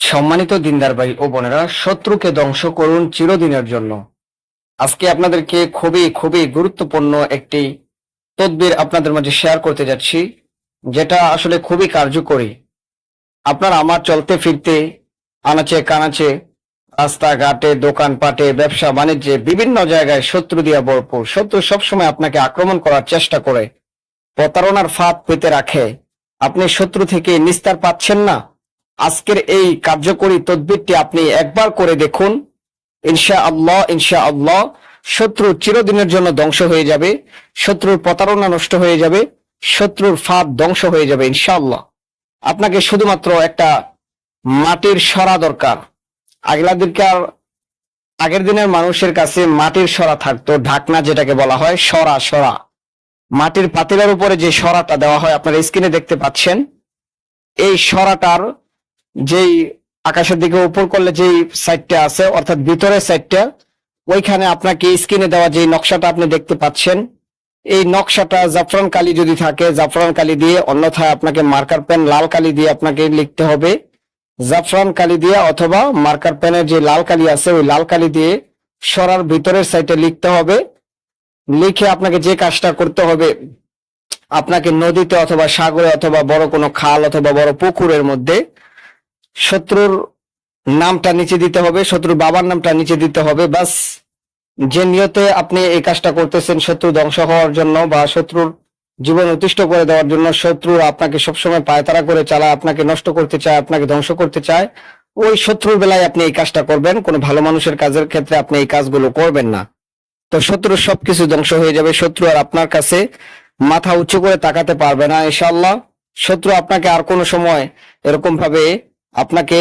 সম্মানিত দিনদার ভাই ও বোনেরা, শত্রুকে ধ্বংস করুন চিরদিনের জন্য। আজকে আপনাদেরকে খুবই খুবই গুরুত্বপূর্ণ একটি তদবির আপনাদের মাঝে শেয়ার করতে যাচ্ছি, যেটা আসলে খুবই কার্যকরী। আপনার আমার চলতে ফিরতে আনাচে কানাচে, রাস্তাঘাটে, দোকানপাটে, ব্যবসা বাণিজ্যে, বিভিন্ন জায়গায় শত্রু দিয়া ভরপুর। শত্রু সবসময় আপনাকে আক্রমণ করার চেষ্টা করে, প্রতারণার ফাঁদ পেতে রাখে। আপনি শত্রু থেকে নিস্তার পাচ্ছেন না। আজকের এই কার্যকরী তদবিরটি আপনি একবার করে দেখুন। ইনশা আল্লাহ ইনশা আল্লাহ শত্রু চিরদিনের জন্য ধ্বংস হয়ে যাবে, শত্রুর প্রতারণা নষ্ট হয়ে যাবে, শত্রুর ফাঁদ ধ্বংস হয়ে যাবে, ইনশাআল্লাহ। আপনাকে শুধুমাত্র একটা মাটির সরা দরকার। আগলাদিনকার আগের দিনের মানুষের কাছে মাটির সরা থাকতো, ঢাকনা যেটাকে বলা হয়, সরা সরা। মাটির পাতিলের উপরে যে সরাটা দেওয়া হয়, আপনারা স্ক্রিনে দেখতে পাচ্ছেন। এই সরাটার যেই আকাশের দিকে উপর করলে যেই সাইডটা আছে, অর্থাৎ ভিতরের সাইডটা ওইখানে আপনাকে স্ক্রিনে দেওয়া যে নকশাটা আপনি দেখতে পাচ্ছেন, এই নকশাটা জাফরান কালি যদি থাকে, জাফরান কালি দিয়ে অন্যথায় আপনাকে মার্কার পেন লাল কালি দিয়ে আপনাকে লিখতে হবে। জাফরান কালি দিয়ে অথবা মার্কার পেনের যে লাল কালি আছে, ওই লাল কালি দিয়ে সরার ভিতরের সাইডে লিখতে হবে। লিখে আপনাকে যে কাজটা করতে হবে, আপনাকে নদীতে অথবা সাগরে অথবা বড় কোনো খাল অথবা বড় পুকুরের মধ্যে শত্রুর নামটা নিচে দিতে হবে, শত্রুর বাবার নামটা নিচে দিতে হবে, বাস। যে নিয়তে আপনি এই কাজটা করতেছেন, শত্রু ধ্বংস হওয়ার জন্য বা শত্রুর জীবন অতিষ্ঠ করে দেওয়ার জন্য শত্রু আপনাকে সবসময় পায়তারা করে চালায়, আপনাকে নষ্ট করতে চায়, আপনাকে ধ্বংস করতে চায়, ওই শত্রুর বেলায় আপনি এই কাজটা করবেন। কোনো ভালো মানুষের কাজের ক্ষেত্রে আপনি এই কাজগুলো করবেন না। তো শত্রুর সবকিছু ধ্বংস হয়ে যাবে, শত্রু আর আপনার কাছে মাথা উঁচু করে তাকাতে পারবে না ইনশাল্লাহ শত্রু আপনাকে আর কোনো সময় এরকম ভাবে আপনাকে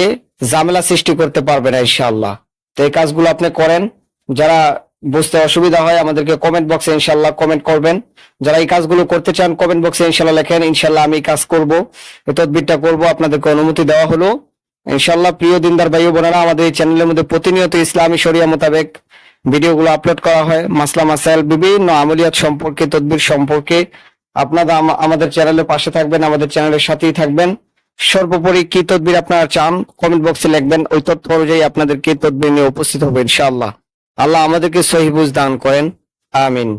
ঝামেলা সৃষ্টি করতে পারবে না, ইনশাআল্লাহ। তো এই কাজগুলো আপনি করেন। যারা বুঝতে অসুবিধা হয়, আমাদেরকে কমেন্ট বক্সে ইনশাল্লাহ কমেন্ট করবেন। যারা এই কাজগুলো করতে চান কমেন্ট বক্সে ইনশাল্লাহ লেখেন ইনশাল্লাহ আমি কাজ করব। এই তদবিরটা করব, আপনাদেরকে অনুমতি দেওয়া হলো। ইনশাল্লাহ প্রিয় দিনদার ভাই বোনেরা, আমাদের এই চ্যানেলের মধ্যে প্রতিনিয়ত ইসলামী শরিয়া মোতাবেক ভিডিওগুলো আপলোড করা হয়। মাসলা মাসাইল, বিভিন্ন আমলিয়াত সম্পর্কে, তদবির সম্পর্কে। আপনারা আমাদের চ্যানেলের পাশে থাকবেন, আমাদের চ্যানেলের সাথেই থাকবেন। সর্বোপরি কি তদবির আপনারা চান? কমেন্ট বক্সে লিখবেন। ওই তথ্য অনুযায়ী আপনাদেরকে তদবির নিয়ে উপস্থিত হবে ইনশাআল্লাহ। আল্লাহ আমাদেরকে সহিবুজ দান করেন। আমিন।